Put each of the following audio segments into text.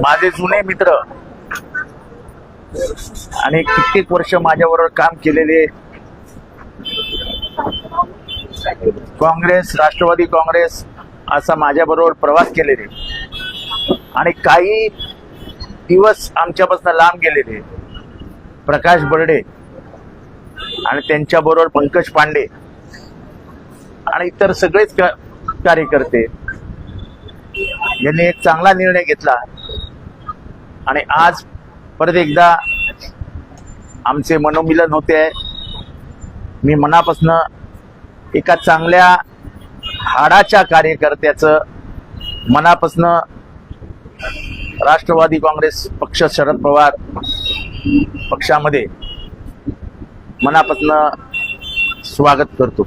माझे जुने मित्र आणि कित्येक वर्ष माझ्याबरोबर काम केलेले काँग्रेस राष्ट्रवादी काँग्रेस असा माझ्याबरोबर प्रवास केलेले. आणि काही दिवस आमच्यापासून लांब गेलेले. प्रकाश बर्डे आणि त्यांच्याबरोबर पंकज पांडे आणि इतर सगळेच कार्यकर्ते यांनी एक चांगला निर्णय घेतला. आणि आज परत एकदा आमचे मनोमिलन होते. मी मनापासनं एका चांगल्या हाडाच्या कार्यकर्त्याचं मनापासनं राष्ट्रवादी काँग्रेस पक्ष शरद पवार पक्षामध्ये मनापासनं स्वागत करतो.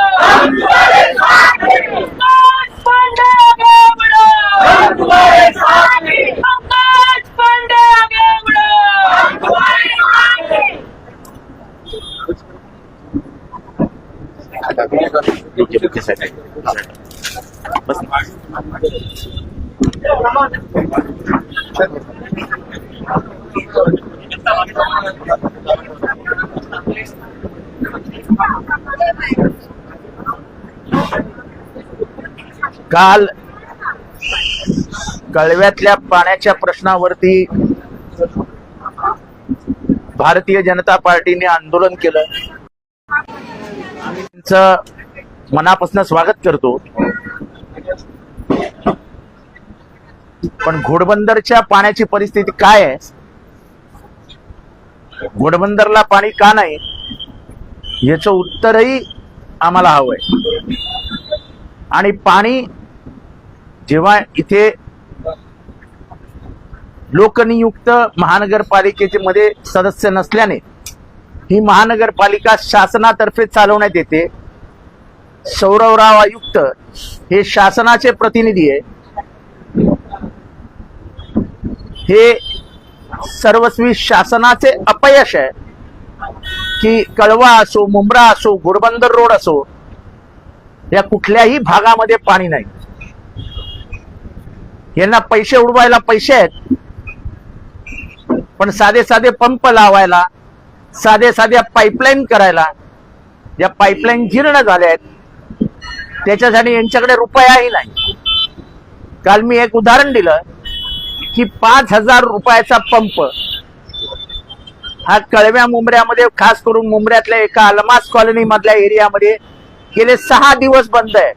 तब बोल दे। बस काल कळव्यातल्या पाण्याच्या प्रश्नावरती भारतीय जनता पार्टीने आंदोलन केलं त्यांचं मनापासून स्वागत करतो. पण घोडबंदरच्या पाण्याची परिस्थिती काय आहे? घोडबंदरला पाणी का नाही? याचं उत्तरही आम्हाला हवंय. आणि पाणी जेव्हा इथे लोकनियुक्त महानगरपालिकेचे मध्ये सदस्य नसल्याने ही महानगरपालिका शासनातर्फे चालवण्यात येते. सौरवराव आयुक्त हे शासनाचे प्रतिनिधी आहे. हे सर्वस्वी शासनाचे अपयश आहे. की कळवा असो मुंब्रा असो घोडबंदर रोड असो या कुठल्याही भागामध्ये पाणी नाही. यांना पैसे उडवायला पैसे आहेत. पण साधे साधे पंप लावायला साधे साध्या पाईपलाईन करायला या पाईपलाईन जीर्ण झाल्या आहेत. त्याच्यासाठी यांच्याकडे रुपयाही नाही. काल मी एक उदाहरण दिलं की पाच हजार रुपयाचा पंप हा कळव्या मुंबऱ्यामध्ये खास करून मुंबऱ्यातल्या एका अलमास कॉलनी मधल्या एरियामध्ये गेले सहा दिवस बंद आहे.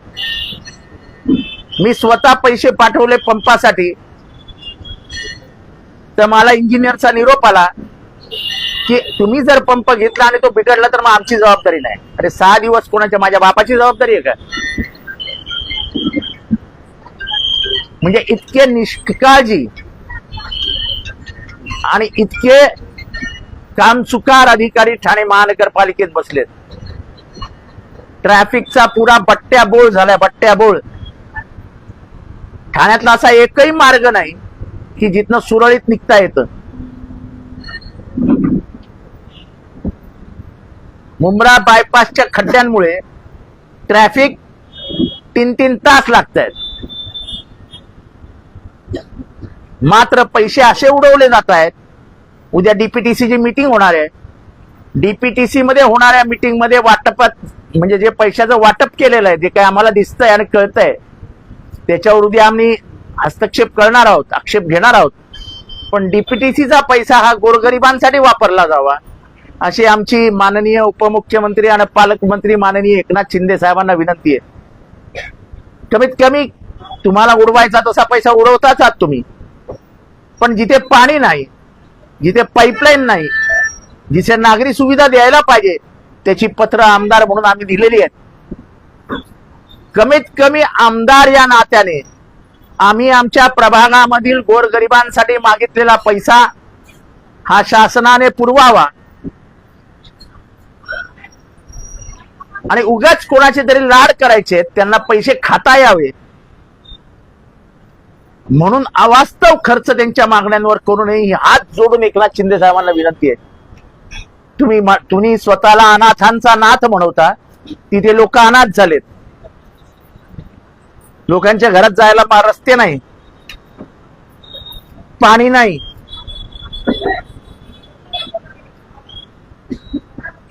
मी स्वतः पैसे पाठवले पंपासाठी. तर मला इंजिनियरचा निरोप आला. की तुम्ही जर पंप घेतला आणि तो बिघडला तर मग आमची जबाबदारी नाही. अरे सहा दिवस कोणाच्या माझ्या बापाची जबाबदारी आहे का? म्हणजे इतके निष्काळजी आणि इतके कामचुकार अधिकारी ठाणे महानगरपालिकेत बसलेत. ट्रॅफिकचा पुरा बट्ट्याबोळ झालाय बट्ट्याबोळ. ठाण्यातला असा एकही मार्ग नाही की जिथनं सुरळीत निघता येतं. मुंब्रा बायपासच्या खड्ड्यांमुळे ट्रॅफिक तीन तीन तास लागत आहेत मात्र पैसे असे उडवले जात आहेत. उद्या डीपीटीसीची मीटिंग होणार आहे. डीपीटीसी मध्ये होणाऱ्या मीटिंगमध्ये वाटपात म्हणजे जे पैशाचं वाटप केलेलं आहे जे काही आम्हाला दिसतंय आणि कळतंय त्याच्यावर उद्या आम्ही हस्तक्षेप करणार आहोत आक्षेप घेणार आहोत. पण डीपीटीसीचा पैसा हा गोरगरिबांसाठी वापरला जावा. अशी आमची माननीय उपमुख्यमंत्री आणि पालकमंत्री माननीय एकनाथ शिंदे साहेबांना विनंती आहे. कमीत कमी तुम्हाला उडवायचा तसा पैसा उडवताच आहात तुम्ही. पण जिथे पाणी नाही जिथे पाईपलाईन नाही जिथे नागरी सुविधा द्यायला पाहिजे त्याची पत्र आमदार म्हणून आम्ही दिलेली आहेत. कमीत कमी आमदार या नात्याने आम्ही आमच्या प्रभागामधील गोरगरिबांसाठी मागितलेला पैसा हा शासनाने पुरवावा. आणि उगाच कोणाचे तरी लाड करायचे त्यांना पैसे खाता यावे. म्हणून अवास्तव खर्च त्यांच्या मागण्यांवर करू नये ही हात जोडून एकनाथ शिंदे साहेबांना विनंती आहे. तुम्ही तुम्ही स्वतःला अनाथांचा नाथ म्हणवता तिथे लोक अनाथ झालेत. लोकांच्या घरात जायला रस्ते नाही. पाणी नाही.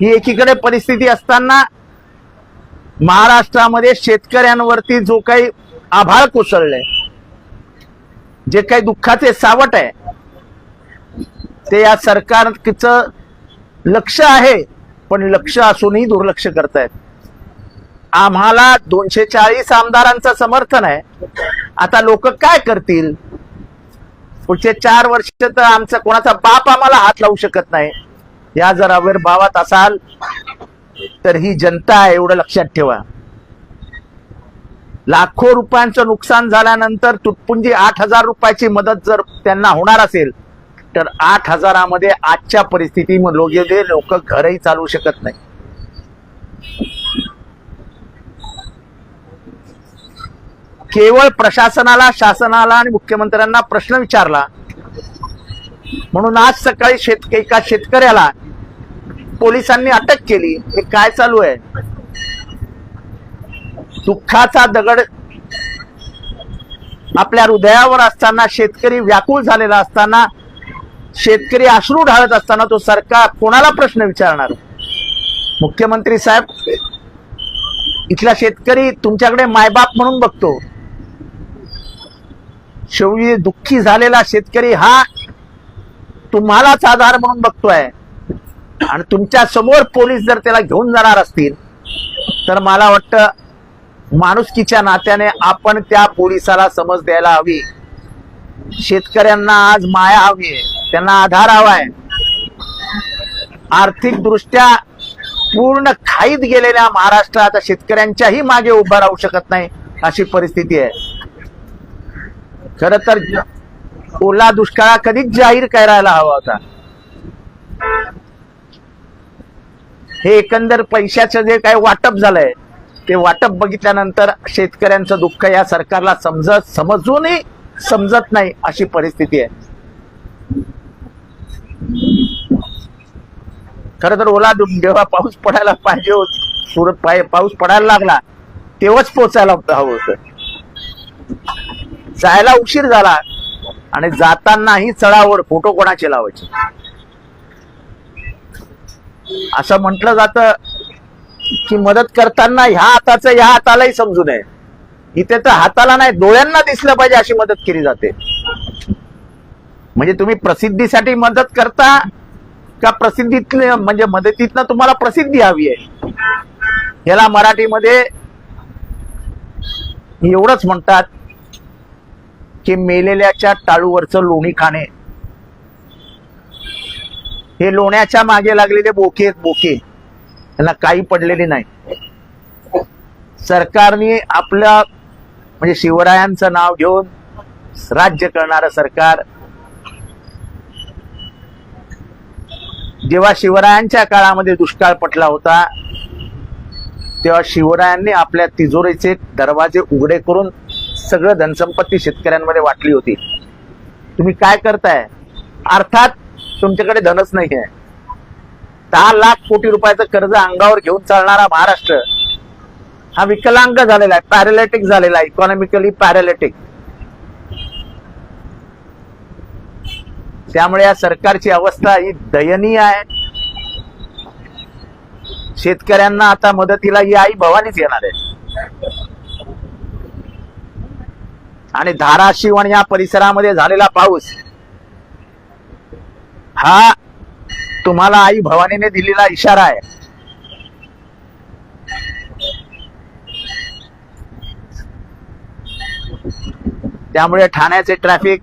ही एकीकडे परिस्थिती असताना महाराष्ट्रामध्ये शेतकऱ्यांवरती जो काही आभाळ कोसळलंय जे काही दुःखाचे सावट आहे ते या सरकारचं लक्ष आहे पण लक्ष असूनही दुर्लक्ष करतायत. आम्हाला दोनशे चाळीस आमदारांचं समर्थन आहे. आता लोक काय करतील? पुढचे चार वर्ष तर आमचा कोणाचा बाप आम्हाला हात लावू शकत नाही. या जर आविर्भावात असाल तर ही जनता आहे एवढं लक्षात ठेवा. लाखो रुपयांचं नुकसान झाल्यानंतर तुटपुंजी आठ हजार रुपयाची मदत जर त्यांना होणार असेल तर आठ हजारामध्ये आजच्या परिस्थितीमध्ये लोक घरही चालू शकत नाही. केवळ प्रशासनाला शासनाला आणि मुख्यमंत्र्यांना प्रश्न विचारला. म्हणून आज सकाळी शेत एका शेतकऱ्याला पोलिसांनी अटक केली. हे काय चालू आहे? दुःखाचा दगड आपल्या हृदयावर असताना शेतकरी व्याकुळ झालेला असताना शेतकरी अश्रू ढाळत असताना तो सरकार कोणाला प्रश्न विचारणार? मुख्यमंत्री साहेब इथला शेतकरी तुमच्याकडे मायबाप म्हणून बघतो. शेवटी दुःखी झालेला शेतकरी हा तुम्हालाच आधार म्हणून बघतोय. आणि तुमच्यासमोर पोलीस जर त्याला घेऊन जाणार असतील तर मला वाटतं माणुसकीच्या नात्याने आपण त्या पोलिसाला समज द्यायला हवी. शेतकऱ्यांना आज माया हवी आहे त्यांना आधार हवाय आर्थिक दृष्ट्या पूर्ण खाईत गेलेल्या महाराष्ट्रात शेतकऱ्यांच्याही मागे उभं राहू शकत नाही अशी परिस्थिती आहे. खर तर ओला दुष्काळा कधीच जाहीर करायला हवा होता. हे एकंदर पैशाचं जे काही वाटप झालंय ते वाटप बघितल्यानंतर शेतकऱ्यांचं दुःख या सरकारला समजत समजूनही समजत नाही अशी परिस्थिती आहे. खर तर ओला जेव्हा पाऊस पडायला पाहिजे होत सुरत पाऊस पडायला लागला तेव्हाच पोचायला हवं होतं. जायला उशीर झाला आणि जातानाही चढावर फोटो कोणाचे लावायचे? असं म्हटलं जातं की मदत करताना ह्या हाताचं ह्या हातालाही समजू नये. इथे तर हाताला नाही डोळ्यांना दिसलं पाहिजे अशी मदत केली जाते. म्हणजे तुम्ही प्रसिद्धीसाठी मदत करता का प्रसिद्धीतले म्हणजे मदतीतनं तुम्हाला प्रसिद्धी हवी आहे? याला मराठीमध्ये एवढंच म्हणतात की मेलेल्याच्या टाळूवरचं लोणी खाणे. हे लोण्याच्या मागे लागलेले बोके बोके. त्यांना काही पडलेले नाही. सरकारने आपलं म्हणजे शिवरायांचं नाव घेऊन राज्य करणारं सरकार जेव्हा शिवरायांच्या काळामध्ये दुष्काळ पटला होता तेव्हा शिवरायांनी आपल्या तिजोरीचे दरवाजे उघडे करून सगळं धनसंपत्ती शेतकऱ्यांमध्ये वाटली होती. तुम्ही काय करताय? अर्थात तुमच्याकडे धनच नाही आहे दहा लाख कोटी रुपयाचं कर्ज अंगावर घेऊन चालणारा महाराष्ट्र हा विकलांग झालेला आहे पॅरालिटिक झालेला आहे इकॉनॉमिकली पॅरालिटिक त्यामुळे या सरकारची अवस्था ही दयनीय आहे. शेतकऱ्यांना आता मदतीला ही आई भवानीच येणार आहे. आणि धाराशिव आणि या परिसरामध्ये झालेला पाऊस हा तुम्हाला आई भवानीने दिलेला इशारा आहे. त्यामुळे ठाण्याचे ट्रॅफिक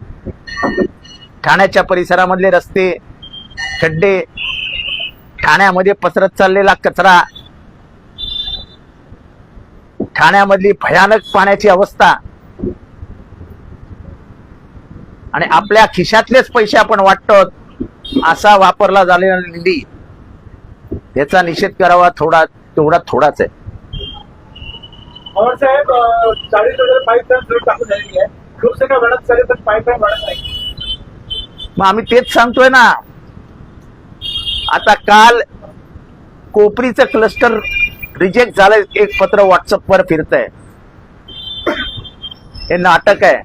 ठाण्याच्या परिसरामधले रस्ते खड्डे ठाण्यामध्ये पसरत चाललेला कचरा ठाण्यामधली भयानक पाण्याची अवस्था आणि आपल्या खिशातलेच पैसे आपण वाटतो असा वापरला झालेला निधी याचा निषेध करावा थोडा तेवढा थोडाच आहे. पवार साहेब अं, चाळीस हजार पाईपलाईन सुरू टाकून झालेली आहे. लोकसंख्या वाढत चालेल पण पाईपलाईन वाढत नाही. मग आम्ही तेच सांगतोय ना. आता काल कोपरीचं क्लस्टर रिजेक्ट झालंय एक पत्र व्हॉट्सअपवर फिरत आहे हे नाटक आहे.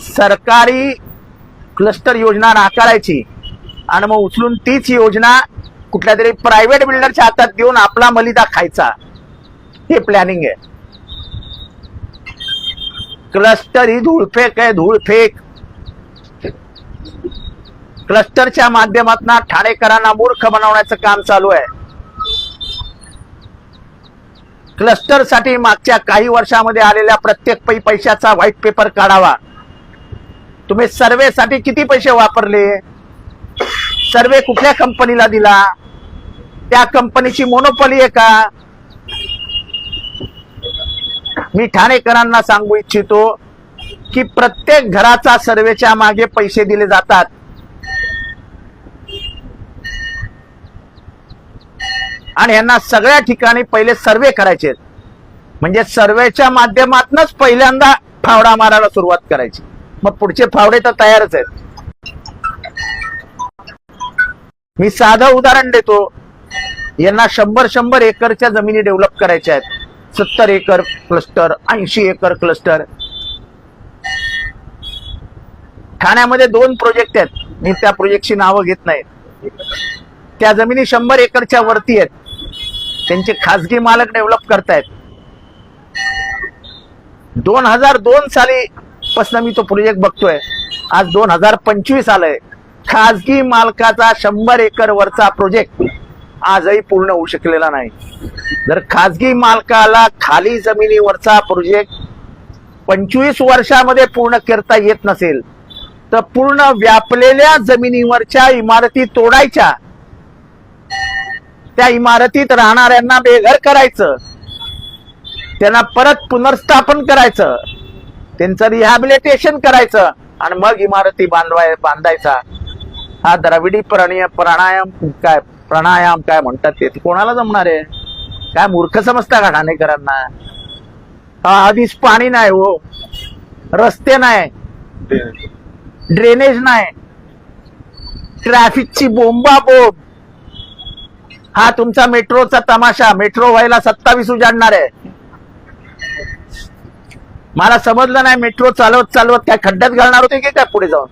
सरकारी क्लस्टर योजना नाकारायची. आणि मग उचलून तीच योजना कुठल्या तरी प्रायव्हेट बिल्डरच्या हातात देऊन आपला मलिदा खायचा. हे प्लॅनिंग आहे. क्लस्टर ही धूळफेक आहे धूळफेक. क्लस्टरच्या माध्यमातून ठाणेकरांना मूर्ख बनवण्याचं काम चालू आहे. क्लस्टरसाठी मागच्या काही वर्षामध्ये आलेल्या प्रत्येक पै पैशाचा व्हाईट पेपर काढावा. तुम्ही सर्वे साठी किती पैसे वापरले? सर्वे कुठल्या कंपनीला दिला? त्या कंपनीची मोनोपॉली आहे का? मी ठाणेकरांना सांगू इच्छितो की प्रत्येक घराचा सर्वेच्या मागे पैसे दिले जातात. आणि यांना सगळ्या ठिकाणी पहिले सर्वे करायचे म्हणजे सर्वेच्या माध्यमातूनच पहिल्यांदा फावडा मारायला सुरुवात करायची. मग पुढचे फावडे तर तयारच आहेत. मी साधं उदाहरण देतो. यांना शंभर शंभर एकरच्या जमिनी डेव्हलप करायच्या आहेत. सत्तर एकर क्लस्टर ऐंशी एकर क्लस्टर ठाण्यामध्ये दोन प्रोजेक्ट आहेत. मी त्या प्रोजेक्टची नावं घेत नाही त्या जमिनी शंभर एकरच्या वरती आहेत. त्यांचे खासगी मालक डेव्हलप करतायत. दोन हजार दोन साली पासून मी तो प्रोजेक्ट बघतोय. आज दोन हजार पंचवीस आलंय. खासगी मालकाचा शंभर एकर वरचा प्रोजेक्ट आजही पूर्ण होऊ शकलेला नाही. जर खासगी मालकाला खाली जमिनीवरचा प्रोजेक्ट पंचवीस वर्षामध्ये पूर्ण करता येत नसेल तर पूर्ण व्यापलेल्या जमिनीवरच्या इमारती तोडायच्या. त्या इमारतीत राहणाऱ्यांना बेघर करायचं. त्यांना परत पुनर्स्थापन करायचं. त्यांचं रिहॅबिलिटेशन करायचं. आणि मग इमारती बांधवाय बांधायचा. हा द्रविडी प्राणाय प्राणायाम काय प्राणायाम काय म्हणतात ते? ते कोणाला जमणार आहे? काय मूर्ख समजता का ठाणेकरांना? हा आधीच पाणी नाही हो. रस्ते नाही. ड्रेनेज नाही. ट्रॅफिकची बोंबा बोंब हा तुमचा मेट्रोचा तमाशा. मेट्रो व्हायला सत्तावीस उजाडणार आहे. मला समजलं नाही मेट्रो चालवत चालवत काय खड्ड्यात घालणार होते की काय पुढे जाऊन?